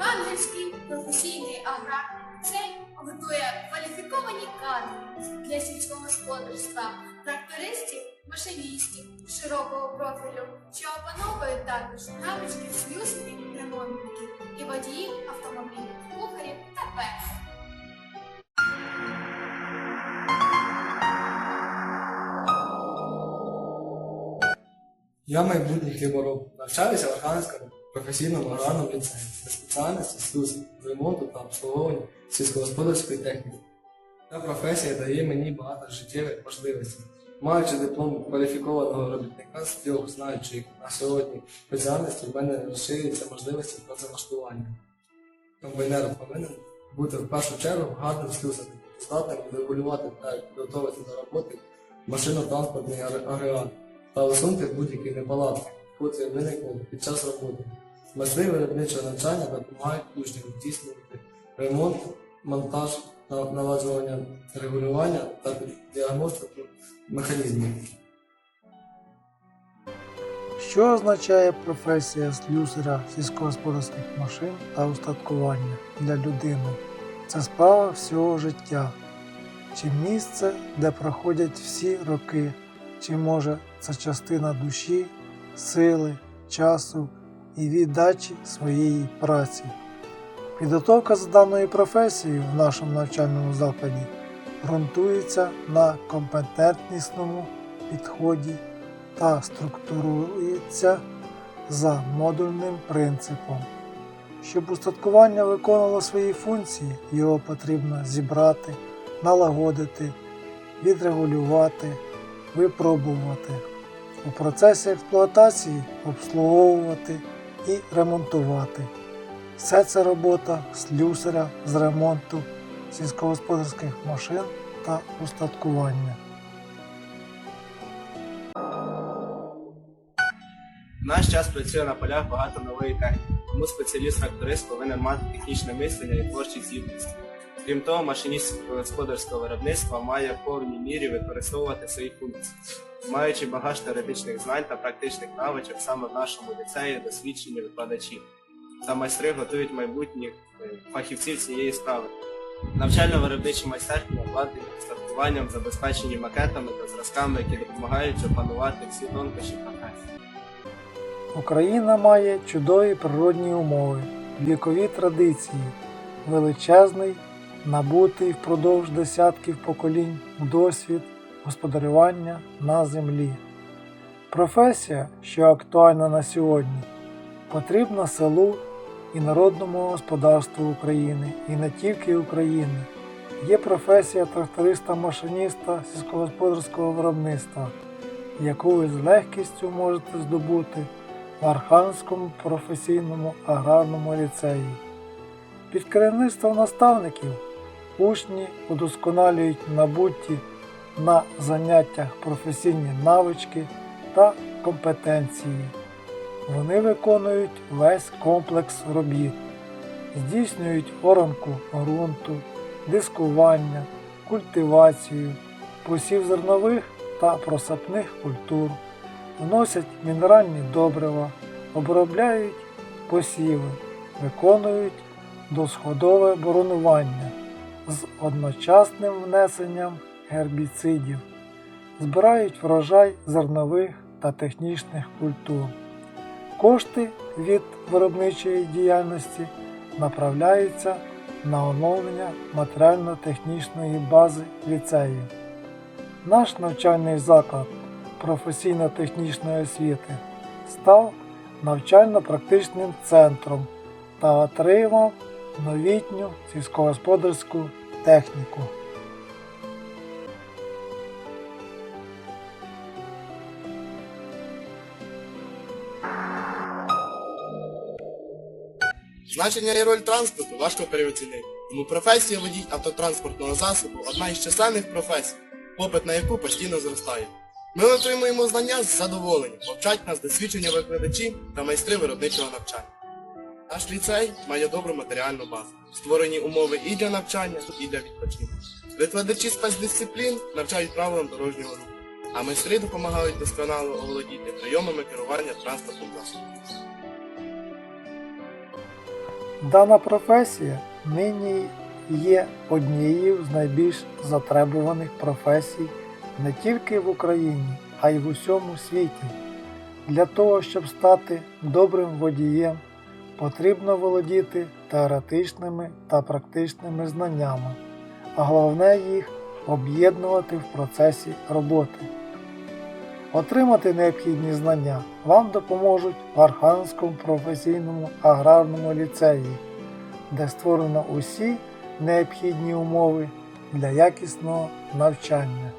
Архангельський професійний аграрний ліцей готує кваліфіковані кадри для сільського господарства, трактористів, машиністів широкого профілю, що опановують також навички слюсарів, ремонтників і водіїв автомобілів, кухарів та пекарів. Я майбутній Киборов. Навчаюся в Архангельському професійному аграрному ліцеї за спеціальності слюсар, ремонту та обслуговування сільськогосподарської техніки. Ця професія дає мені багато життєвих можливостей. Маючи диплом кваліфікованого робітника з трьох знаючих на сьогодні спеціальності, в мене розширюються можливості працевлаштування. Комбайнер повинен бути в першу чергу гарним слюсарем, здатним регулювати та підготовити до роботи машино-транспортний агрегат та усунути будь-які неполадки, котрі виникнуть під час роботи. Майстри виробничого навчання допомагають учням здійснювати ремонт, монтаж, на- наладжування регулювання та діагностику механізмів. Що означає професія слюсаря сільськогосподарських машин та устаткування для людини? Це справа всього життя. Чи місце, де проходять всі роки, чи може це частина душі, сили, часу і віддачі своєї праці. Підготовка з даною професією в нашому навчальному закладі ґрунтується на компетентнісному підході та структурується за модульним принципом. Щоб устаткування виконувало свої функції, його потрібно зібрати, налагодити, відрегулювати, випробувати. У процесі експлуатації обслуговувати і ремонтувати. Все це робота слюсаря з ремонту сільськогосподарських машин та устаткування. В наш час працює на полях багато нової техніки, тому спеціаліст-тракторист повинен мати технічне мислення і творчі здібності. Крім того, машиніст господарського виробництва має в повній мірі використовувати свої функції. Маючи багаж теоретичних знань та практичних навичок, саме в нашому ліцеї досвідчені викладачі та майстри готують майбутніх е, фахівців цієї справи. Навчально-виробничі майстерні обладнані устаткуванням, забезпечені макетами та зразками, які допомагають опанувати всі тонкощі професії. Україна має чудові природні умови, вікові традиції, величезний, набутий впродовж десятків поколінь досвід господарювання на землі. Професія, що актуальна на сьогодні, потрібна селу і народному господарству України, і не тільки України. Є професія тракториста-машиніста сільськогосподарського виробництва, яку ви з легкістю можете здобути в Архангельському професійному аграрному ліцеї. Під керівництвом наставників учні удосконалюють набуті на заняттях професійні навички та компетенції. Вони виконують весь комплекс робіт, здійснюють оранку ґрунту, дискування, культивацію, посів зернових та просапних культур вносять мінеральні добрива, обробляють посіви, виконують досходове боронування з одночасним внесенням гербіцидів, збирають врожай зернових та технічних культур. Кошти від виробничої діяльності направляються на оновлення матеріально-технічної бази ліцею. Наш навчальний заклад професійно-технічної освіти став навчально-практичним центром та отримав новітню сільськогосподарську техніку. Значення і роль транспорту важко переоцінити. Тому професія водій автотранспортного засобу одна із численних професій, попит на яку постійно зростає. Ми отримуємо знання з задоволенням, повчать нас досвідчення викладачі та майстри виробничого навчання. Наш ліцей має добру матеріальну базу, створені умови і для навчання, і для відпочинку. Викладачі спецдисциплін навчають правилам дорожнього руху, а майстри допомагають досконало оволодіти прийомами керування транспортним засобом. Дана професія нині є однією з найбільш затребуваних професій не тільки в Україні, а й в усьому світі. Для того, щоб стати добрим водієм, потрібно володіти теоретичними та практичними знаннями, а головне їх об'єднувати в процесі роботи. Отримати необхідні знання вам допоможуть в Архангельському професійному аграрному ліцеї, де створено усі необхідні умови для якісного навчання.